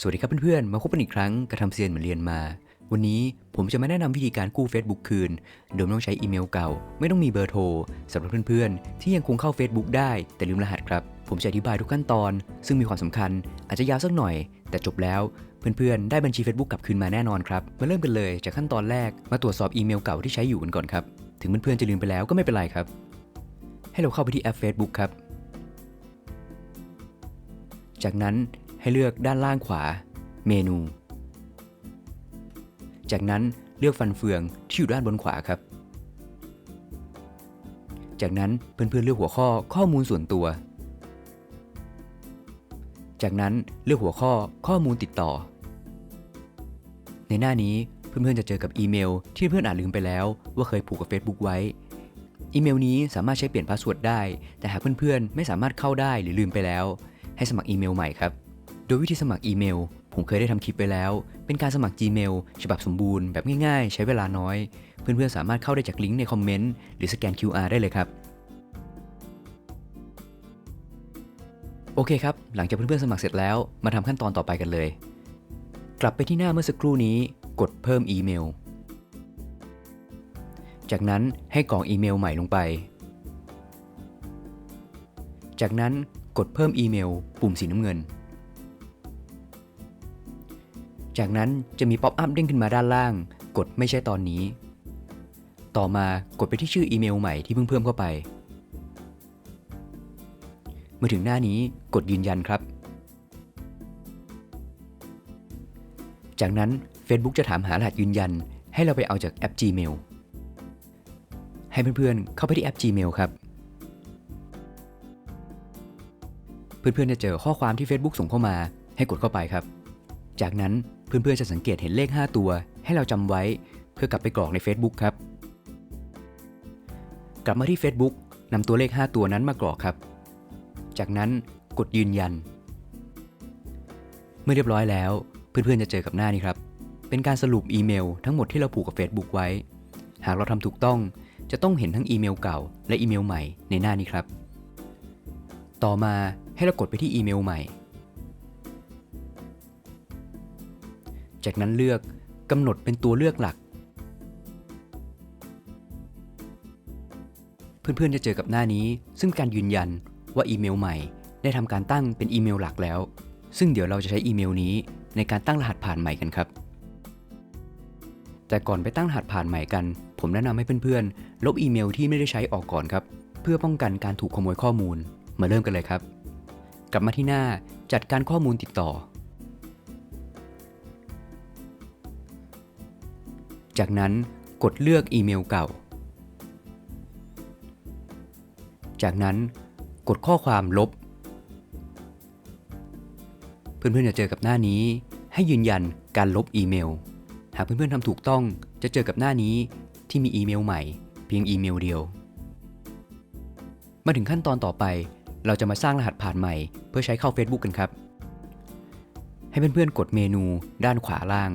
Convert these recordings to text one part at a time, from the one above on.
สวัสดีครับเพื่อนๆ มาพบกันอีกครั้งกระทำเซียนเหมือนเรียนมา วันนี้ผมจะมาแนะนำวิธีการกู้ Facebook คืน โดยไม่ต้องใช้อีเมลเก่า ไม่ต้องมีเบอร์โทรสำหรับเพื่อนๆ ที่ยังคงเข้า Facebook ได้แต่ลืมรหัสครับ ผมจะอธิบายทุกขั้นตอน ซึ่งมีความสำคัญ อาจจะยาวสักหน่อย แต่จบแล้วเพื่อนๆ ได้บัญชี Facebook กลับคืนมาแน่นอนครับ มาเริ่มกันเลยจากขั้นตอนแรกมาตรวจสอบอีเมลเก่าที่ใช้อยู่กันก่อนครับ ถึงเพื่อนๆ จะลืมไปแล้วก็ไม่เป็นไรครับ ให้เราเข้าไปที่แอป Facebook ครับ จากนั้น ให้เลือกด้านล่างขวา เมนู จากนั้นเลือกฟันเฟืองที่อยู่ด้านบนขวาครับ จากนั้นเพื่อนๆเลือกหัวข้อข้อมูลส่วนตัว จากนั้นเลือกหัวข้อข้อมูลติดต่อ ในหน้านี้เพื่อนๆจะเจอกับอีเมล ที่เพื่อนอาจลืมไปแล้ว ว่าเคยผูกกับ Facebook ไว้อีเมลนี้สามารถใช้เปลี่ยนพาสเวิร์ดได้ แต่หากเพื่อนๆ ไม่สามารถเข้าได้หรือลืมไปแล้ว ให้สมัครอีเมลใหม่ครับ โดยวิธีสมัครอีเมล ผมเคยได้ทำคลิปไปแล้ว เป็นการสมัคร Gmail ฉบับสมบูรณ์แบบง่ายๆ ใช้เวลาน้อย เพื่อนๆสามารถเข้าได้จากลิงก์ในคอมเมนต์หรือสแกน QR ได้เลยครับ โอเคครับ หลังจากเพื่อนๆสมัครเสร็จแล้ว มาทำขั้นตอนต่อไปกันเลย กลับไปที่หน้าเมื่อสักครู่นี้ กดเพิ่มอีเมล จากนั้นให้กรอกอีเมลใหม่ลงไป จากนั้นกดเพิ่มอีเมล ปุ่มสีน้ำเงิน จากนั้นจะมีป๊อปอัพเด้งขึ้นมาด้านล่าง กดไม่ใช่ตอนนี้ ต่อมากดไปที่ชื่ออีเมลใหม่ที่เพิ่งเพิ่มเข้าไป เมื่อถึงหน้านี้กดยืนยันครับ จากนั้น Facebook จะถามหารหัสยืนยัน ให้เราไปเอาจากแอป Gmail ให้เพื่อนๆ เข้าไปที่แอป Gmail ครับ เพื่อนๆ จะเจอข้อความที่ Facebook ส่งเข้ามาให้กดเข้าไปครับ จากนั้นเพื่อนๆจะสังเกตเห็นเลข 5 ตัว ให้เราจำไว้เพื่อกลับไปกรอกใน Facebook ครับ กลับมาที่ Facebook นำตัวเลข 5 ตัวนั้นมากรอกครับ จากนั้นกดยืนยัน เมื่อเรียบร้อยแล้ว เพื่อนๆจะเจอกับหน้านี้ครับ เป็นการสรุปอีเมลทั้งหมดที่เราผูกกับ Facebook ไว้ หากเราทำถูกต้องจะต้องเห็นทั้งอีเมลเก่า และอีเมลใหม่ในหน้านี้ครับ ต่อมาให้เรากดไปที่อีเมลใหม่ จากนั้นเลือกกำหนดเป็นตัวเลือกหลัก เพื่อนๆจะเจอกับหน้านี้ ซึ่งการยืนยันว่าอีเมลใหม่ ได้ทำการตั้งเป็นอีเมลหลักแล้ว ซึ่งเดี๋ยวเราจะใช้อีเมลนี้ในการตั้งรหัสผ่านใหม่กันครับ แต่ก่อนไปตั้งรหัสผ่านใหม่กัน ผมแนะนำให้เพื่อนๆ ลบอีเมลที่ไม่ได้ใช้ออกก่อนครับ เพื่อป้องกันการถูกขโมยข้อมูล มาเริ่มกันเลยครับ กลับมาที่หน้าจัดการข้อมูลติดต่อ จากนั้นกดเลือกอีเมลเก่า จากนั้นกดข้อความลบ เพื่อนๆจะเจอกับหน้านี้ ให้ยืนยันการลบอีเมล หากเพื่อนๆทำถูกต้องจะเจอกับหน้านี้ที่มีอีเมลใหม่ เพียงอีเมลเดียว มาถึงขั้นตอนต่อไป เราจะมาสร้างรหัสผ่านใหม่ เพื่อใช้เข้า Facebook กันครับ ให้เพื่อนๆกดเมนูด้านขวาล่าง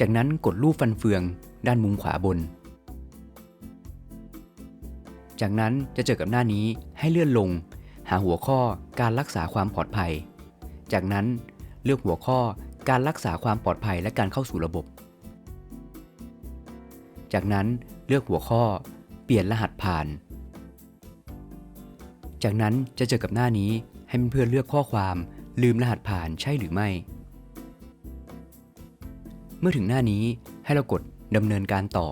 จากนั้นกดรูปฟันเฟืองด้านมุมขวาบน จากนั้นจะเจอกับหน้านี้ให้เลื่อนลง หาหัวข้อการรักษาความปลอดภัย จากนั้นเลือกหัวข้อการรักษาความปลอดภัยและการเข้าสู่ระบบ จากนั้นเลือกหัวข้อ เปลี่ยนรหัสผ่าน จากนั้นจะเจอกับหน้านี้ให้เพื่อนเลือกข้อความลืมรหัสผ่านใช่หรือไม่ เมื่อถึงหน้านี้ให้เรากดดำเนินการต่อ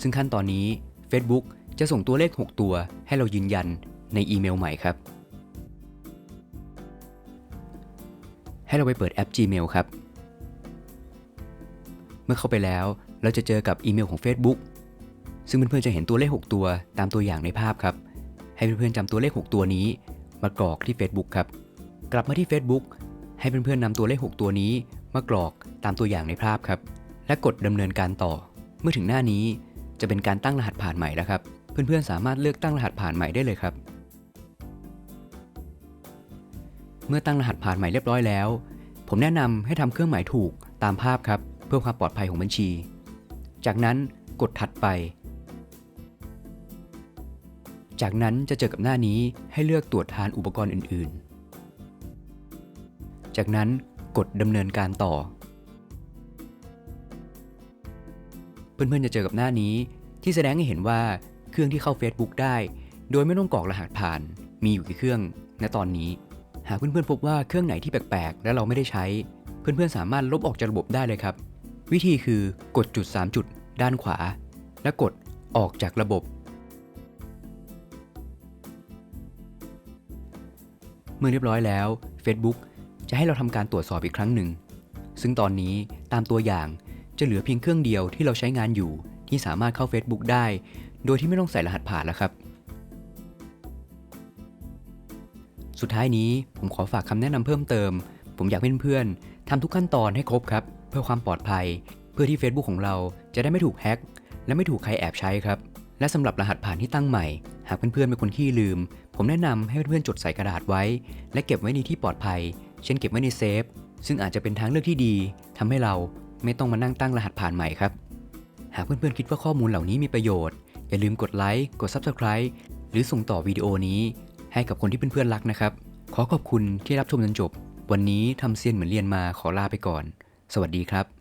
ซึ่งขั้นตอนนี้ Facebook จะส่งตัวเลข 6 ตัวให้เรายืนยันในอีเมลใหม่ครับ ให้เราไปเปิดแอป Gmail ครับ เมื่อเข้าไปแล้วเราจะเจอกับอีเมลของ Facebook ซึ่งเพื่อนๆจะเห็นตัวเลข 6 ตัวตามตัวอย่างในภาพครับ ให้เพื่อนๆจำตัวเลข 6 ตัวนี้มากรอกที่ Facebook ครับ กลับมาที่ Facebook ให้เพื่อนๆนำตัวเลข 6 ตัวนี้ มากรอกตามตัวอย่างในภาพครับ และกดดำเนินการต่อ เมื่อถึงหน้านี้จะเป็นการตั้งรหัสผ่านใหม่แล้วครับ เพื่อนๆสามารถเลือกตั้งรหัสผ่านใหม่ได้เลยครับ เมื่อตั้งรหัสผ่านใหม่เรียบร้อยแล้ว ผมแนะนำให้ทำเครื่องหมายถูกตามภาพครับ เพื่อความปลอดภัยของบัญชี จากนั้นกดถัดไป จากนั้นจะเจอกับหน้านี้ให้เลือกตรวจทานอุปกรณ์อื่นจากนั้น กดดำเนินการต่อ เพื่อนๆจะเจอกับหน้านี้ที่แสดงให้เห็นว่าเครื่องที่เข้า Facebook ได้ โดยไม่ต้องกรอกรหัสผ่าน มีอยู่กี่เครื่องณตอนนี้ หากเพื่อนๆพบว่าเครื่องไหนที่แปลกๆ และเราไม่ได้ใช้ เพื่อนๆสามารถลบออกจากระบบได้เลยครับ วิธีคือกดจุด 3 จุด ด้านขวา และกดออกจากระบบ เมื่อเรียบร้อยแล้ว Facebook จะให้เราทำการตรวจสอบอีกครั้งหนึ่ง ซึ่งตอนนี้ตามตัวอย่างจะเหลือเพียงเครื่องเดียวที่เราใช้งานอยู่ ที่สามารถเข้า Facebook ได้ โดยที่ไม่ต้องใส่รหัสผ่านแล้วครับ สุดท้ายนี้ผมขอฝากคำแนะนำเพิ่มเติม ผมอยากให้เพื่อนๆทำทุกขั้นตอนให้ครบครับ เพื่อความปลอดภัย เพื่อที่ Facebook ของเราจะได้ไม่ถูกแฮ็กและไม่ถูกใครแอบใช้ครับและสำหรับรหัสผ่านที่ตั้งใหม่ หากเพื่อนๆเป็นคนขี้ลืม ผมแนะนำให้เพื่อนๆจดใส่กระดาษไว้ และเก็บไว้ในที่ปลอดภัย เช่นเก็บไว้ในเซฟ ซึ่งอาจจะเป็นทางเลือกที่ดีทำให้เราไม่ต้องมานั่งตั้งรหัสผ่านใหม่ครับ หากเพื่อนๆคิดว่าข้อมูลเหล่านี้มีประโยชน์ อย่าลืมกดไลค์ กด Subscribe หรือส่งต่อวิดีโอนี้ ให้กับคนที่เพื่อนๆรักนะครับ ขอขอบคุณที่รับชมจนจบ วันนี้ทำเซียนเหมือนเรียนมาขอลาไปก่อน สวัสดีครับ